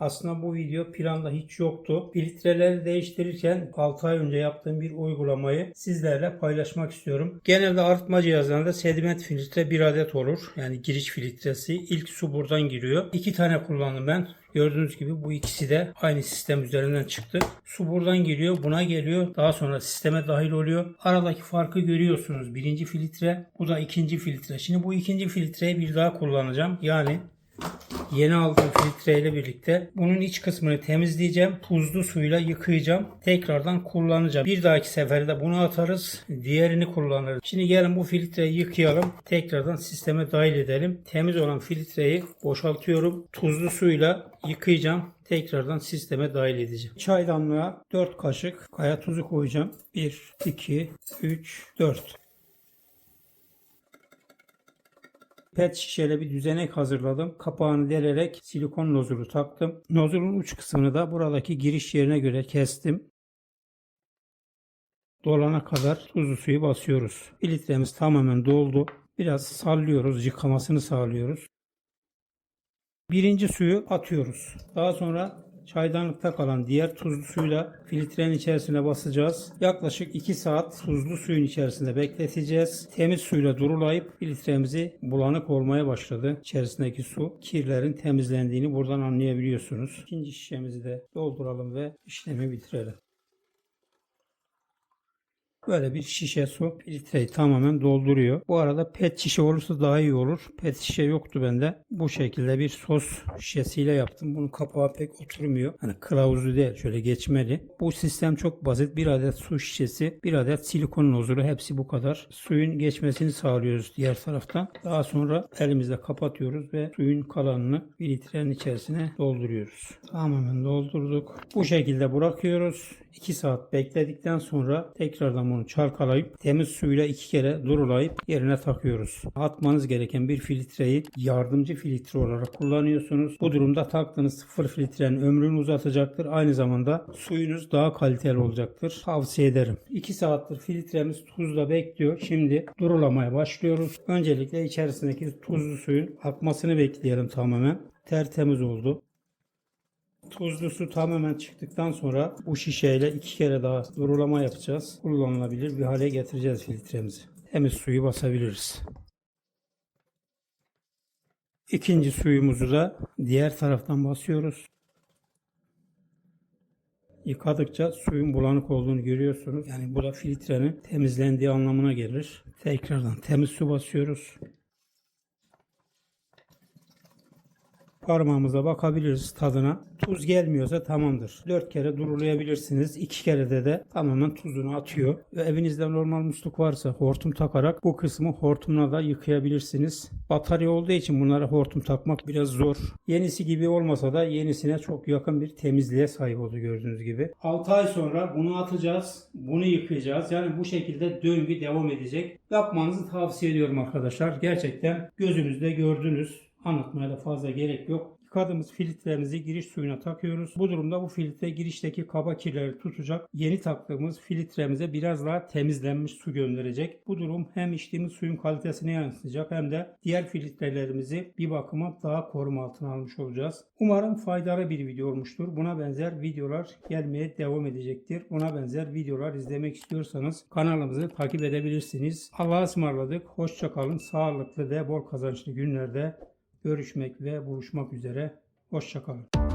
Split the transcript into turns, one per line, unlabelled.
Aslında bu video planda hiç yoktu. Filtreleri değiştirirken 6 ay önce yaptığım bir uygulamayı sizlerle paylaşmak istiyorum. Genelde arıtma cihazlarında sediment filtre bir adet olur. Yani giriş filtresi. İlk su buradan giriyor. İki tane kullandım ben. Gördüğünüz gibi bu ikisi de aynı sistem üzerinden çıktı. Su buradan geliyor, buna geliyor. Daha sonra sisteme dahil oluyor. Aradaki farkı görüyorsunuz. Birinci filtre, bu da ikinci filtre. Şimdi bu ikinci filtreyi bir daha kullanacağım. Yani Yeni aldığım filtre ile birlikte bunun iç kısmını temizleyeceğim. Tuzlu suyla yıkayacağım. Tekrardan kullanacağım. Bir dahaki seferde bunu atarız. Diğerini kullanırız. Şimdi gelin bu filtreyi yıkayalım. Tekrardan sisteme dahil edelim. Temiz olan filtreyi boşaltıyorum. Tuzlu suyla yıkayacağım. Tekrardan sisteme dahil edeceğim. Çaydanlığa 4 kaşık kaya tuzu koyacağım. 1, 2, 3, 4. pet şişeli bir düzenek hazırladım. Kapağını delerek silikon nozulu taktım. Nozulun uç kısmını da buradaki giriş yerine göre kestim. Dolana kadar tuzlu suyu basıyoruz. Filtremiz tamamen doldu. Biraz sallıyoruz, yıkamasını sağlıyoruz. Birinci suyu atıyoruz. Daha sonra çaydanlıkta kalan diğer tuzlu suyla filtrenin içerisine basacağız. Yaklaşık 2 saat tuzlu suyun içerisinde bekleteceğiz. Temiz suyla durulayıp filtremizi bulanık olmaya başladı. İçerisindeki su kirlerin temizlendiğini buradan anlayabiliyorsunuz. İkinci şişemizi de dolduralım ve işlemi bitirelim. Böyle bir şişe su filtreyi tamamen dolduruyor. Bu arada pet şişe olursa daha iyi olur. Pet şişe yoktu bende. Bu şekilde bir sos şişesiyle yaptım. Bunun kapağı pek oturmuyor. Hani kılavuzlu değil şöyle geçmeli. Bu sistem çok basit. Bir adet su şişesi, bir adet silikon nozulu hepsi bu kadar. Suyun geçmesini sağlıyoruz diğer taraftan. Daha sonra elimizle kapatıyoruz ve suyun kalanını filtrenin içerisine dolduruyoruz. Tamamen doldurduk. Bu şekilde bırakıyoruz. 2 saat bekledikten sonra tekrardan bunu çalkalayıp temiz suyla iki kere durulayıp yerine takıyoruz. Atmanız gereken bir filtreyi yardımcı filtre olarak kullanıyorsunuz. Bu durumda taktığınız sıfır filtrenin ömrünü uzatacaktır. Aynı zamanda suyunuz daha kaliteli olacaktır. Tavsiye ederim. 2 saattir filtremiz tuzla bekliyor. Şimdi durulamaya başlıyoruz. Öncelikle içerisindeki tuzlu suyun akmasını bekleyelim tamamen. Tertemiz oldu. Tuzlu su tamamen çıktıktan sonra bu şişeyle iki kere daha durulama yapacağız. Kullanılabilir bir hale getireceğiz filtremizi. Temiz suyu basabiliriz. İkinci suyumuzu da diğer taraftan basıyoruz. Yıkadıkça suyun bulanık olduğunu görüyorsunuz. Yani bu da filtrenin temizlendiği anlamına gelir. Tekrardan temiz su basıyoruz. Parmağımıza bakabiliriz tadına. Tuz gelmiyorsa tamamdır. 4 kere durulayabilirsiniz. 2 kere de de tamamen tuzunu atıyor. Ve evinizde normal musluk varsa hortum takarak bu kısmı hortumla da yıkayabilirsiniz. Batarya olduğu için bunlara hortum takmak biraz zor. Yenisi gibi olmasa da yenisine çok yakın bir temizliğe sahip oldu gördüğünüz gibi. 6 ay sonra bunu atacağız. Bunu yıkayacağız. Yani bu şekilde döngü devam edecek. Yapmanızı tavsiye ediyorum arkadaşlar. Gerçekten gözünüzde gördünüz. Anlatmaya da fazla gerek yok. Yıkadığımız filtremizi giriş suyuna takıyoruz. Bu durumda bu filtre girişteki kaba kirleri tutacak. Yeni taktığımız filtremize biraz daha temizlenmiş su gönderecek. Bu durum hem içtiğimiz suyun kalitesine yansıyacak hem de diğer filtrelerimizi bir bakıma daha koruma altına almış olacağız. Umarım faydalı bir video olmuştur. Buna benzer videolar gelmeye devam edecektir. Buna benzer videolar izlemek istiyorsanız kanalımızı takip edebilirsiniz. Allah'a ısmarladık. Hoşçakalın. Sağlıklı ve bol kazançlı günlerde görüşmek ve buluşmak üzere. Hoşçakalın.